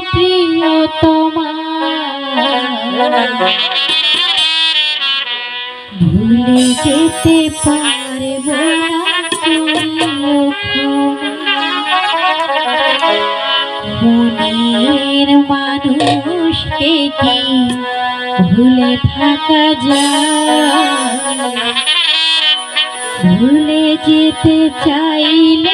প্রিয় তোমার। যেতে পারব মনের মানুষকে কি ভুলে থাকা যায়? ভুলে যেতে চাইলে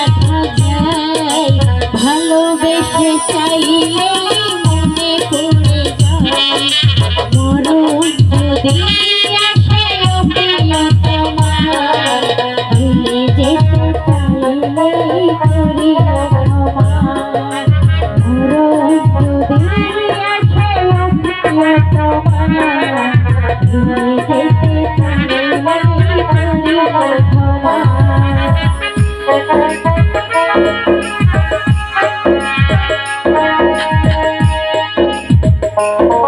রেখেছে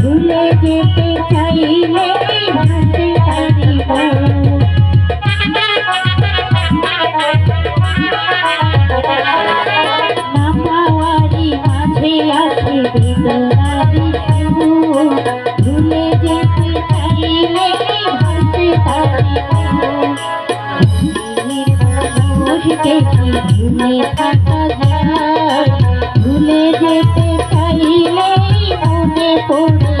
ভুলে যেতে চাইলে ভাতে পারিব মামাওয়ারি মাঝে আছে বিদলারি ভুলে যেতে চাইলে ভাতে পারিব ভুলে থাক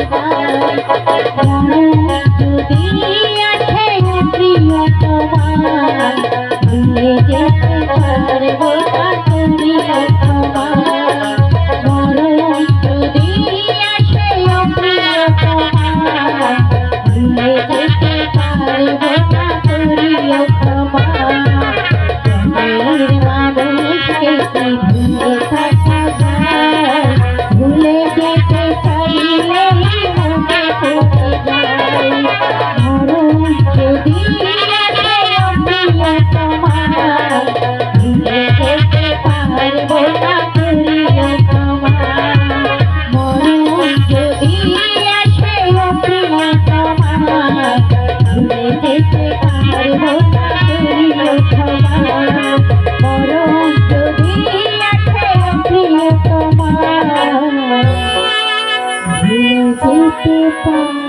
Thank you. Bye.